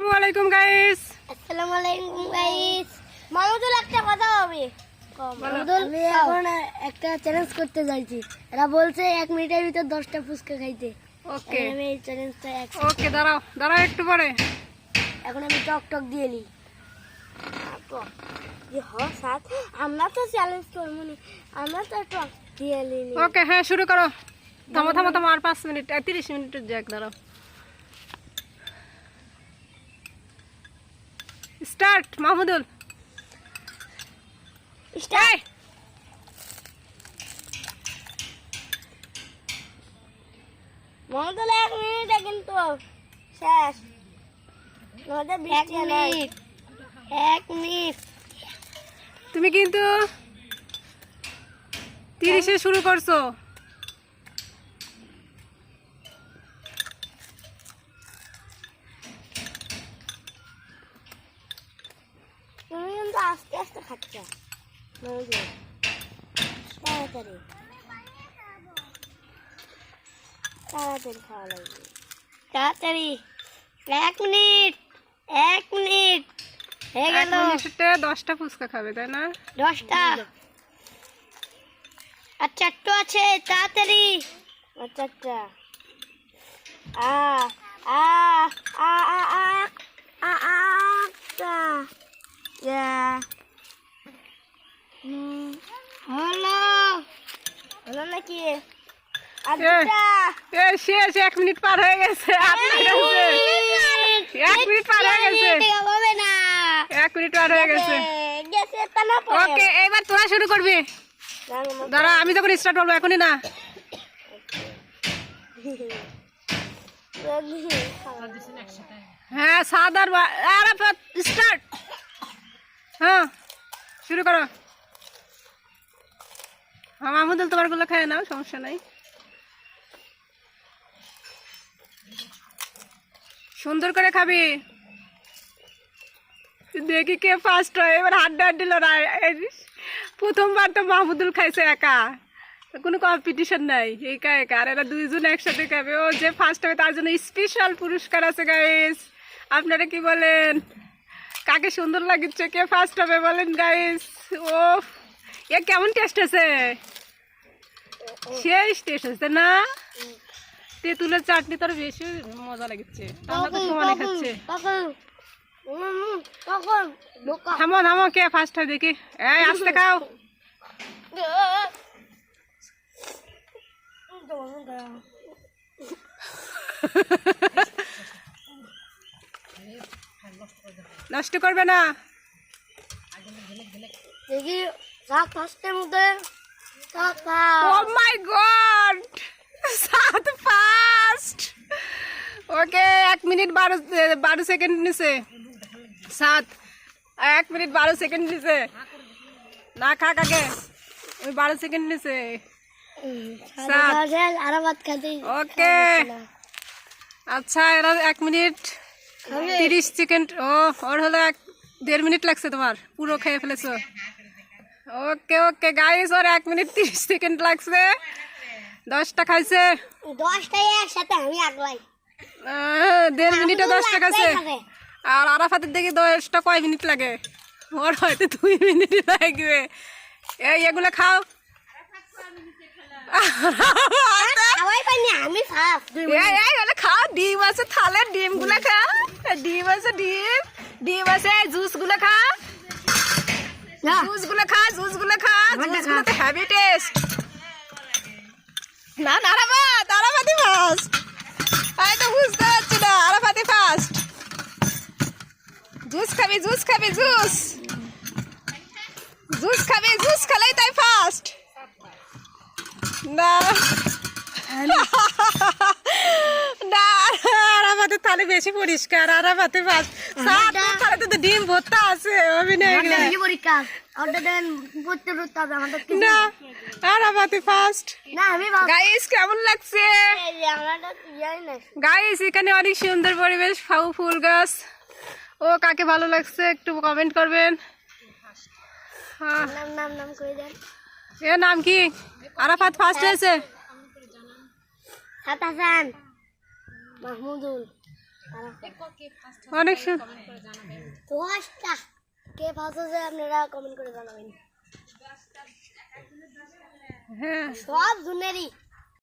আসসালামু আলাইকুম গাইস আসসালামু আলাইকুম গাইস মামুদুল একটা কথা হবে। আমি এখন একটা চ্যালেঞ্জ করতে যাচ্ছি। এরা বলছে এক মিনিটের ভিতর দশটা ফুচকা খাইতে। ওকে আমি এই চ্যালেঞ্জটা ওকে দাঁড়াও। দাঁড়াও একটু পরে। এখন আমি টক টক দিয়ে নিই। যে হ সাত আমরা তো চ্যালেঞ্জ করব না। আমরা তো টক দিয়ে নিই। ওকে হ্যাঁ শুরু করো। থামো থামো থামো আর পাঁচ মিনিট তিরিশ মিনিটের জ্যাক দাঁড়াও। স্টার্ট মাহমুদুল। স্টার্ট। মামুদুল এক মিনিটে কিন্তু শেষ। নয়তো এক মিনিট। তুমি কিন্তু তিরিশে শুরু করছ তুমি কিন্তু আস্তে আস্তে খাচ্ছ। তাড়াতাড়ি। তাড়াতাড়ি খাওয়া লাগবে। তাড়াতাড়ি। এক মিনিট এক মিনিট। হয়ে গেল। দশটা ফুচকা খাবে তাই না? দশটা। আর চারটো আছে তাড়াতাড়ি। আর চারটা। আ আ আ আ আ আ আ আটা ইয়া হুম হলো হলো নাকি? শেষ এক মিনিট পার হয়ে গেছে। এক মিনিট পার হয়ে গেছে। এক মিনিট পার হয়ে গেছে। ওকে এবার তোরা শুরু করবি। দাঁড়া আমি যখন স্টার্ট করব এখনই না। হ্যাঁ আর স্টার্ট হ্যাঁ শুরু করো। হ্যাঁ মাহমুদুল, তোমারগুলো খায় নাও, সমস্যা নাই। সুন্দর করে খাবি। দেখি কে ফার্স্ট হয়। এবার হাড্ডা হাড্ডিল না এই প্রথমবার তো মাহমুদুল খাইছে একা। কোনো কম্পিটিশন নাই, একা একা। আর এরা দুইজন একসাথে খাবে। ও যে ফার্স্ট হবে, তার জন্য স্পেশাল পুরস্কার আছে গাইস আপনারা কি বলেন? কাকে সুন্দর লাগিচ্ছে কে ফার্স্ট হবে বলেন গাইস ও এ কেমন টেস্ট আছে? শেষ টেস্ট আছে না? তেঁতুলের চাটনি তোর বেশি মজা লাগছে। আমরা তো সমানে খাচ্ছে কখন কখন বোকা। থামো থামো কে ফার্স্ট হয় দেখি। এই আস্তে খাও। নষ্ট করবে না। দেখি সাত ফার্স্টের মধ্যে কাকা ও মাই গড সাত ফার্স্ট ওকে এক মিনিট বারো বারো সেকেন্ড নিছে। সাত এক মিনিট বারো সেকেন্ড নিছে। না খা কাকে ওই বারো সেকেন্ড নিছে। ওকে। আচ্ছা এরা এক মিনিট তিরিশ সেকেন্ড। ও ওর হলো এক দেড় মিনিট লাগছে তোমার। পুরো খেয়ে ফেলেছো। ওকে ওকে গাইস ওর এক মিনিট তিরিশ সেকেন্ড লাগছে। দশটা খাইছে। দশটাই একসাথে আমি আগলাই দেড় মিনিটে দশটা খাইছে। আর আরাফাতের দেখি দশটা কয় মিনিট লাগে? ওর হয়তো দুই মিনিট লাগবে। এই এগুলো খাও। খাও। ডিম আছে থালে ডিমগুলো খা ডিম আছে ডিম। ডিম আছে জুসগুলো খা জুসগুলো খা জুসগুলো খা জুসগুলো তো হ্যাভি টেস্ট না না ফার্স্ট আমি তো বুঝতে পারছি না আরাফাতি ফার্স্ট জুস খাবি জুস খাবি জুস। জুস খাবি জুস খেলেই তাই ফার্স্ট না। না আর আমাদের তাহলে বেশি পরিষ্কার আর আমাদের বাস তাহলে তো ডিম ভর্তা আছে পরীক্ষা। পড়তে হবে আমাদের না আর আমাদের ফার্স্ট না আমি গাইস কেমন লাগছে? না গাইস এখানে অনেক সুন্দর পরিবেশ ফাউ ফুল গাছ। ও কাকে ভালো লাগছে একটু কমেন্ট করবেন? হ্যাঁ নাম নাম নাম করে দেন? এর নাম কি? আরাফাত ফার্স্ট হয়েছে। হাসান মাহমুদুল। অনেক সু- দশটা। কে ফার্স্ট হয়েছে আপনারা কমেন্ট করে জানাবেন? হ্যাঁ। সব জুনেরই।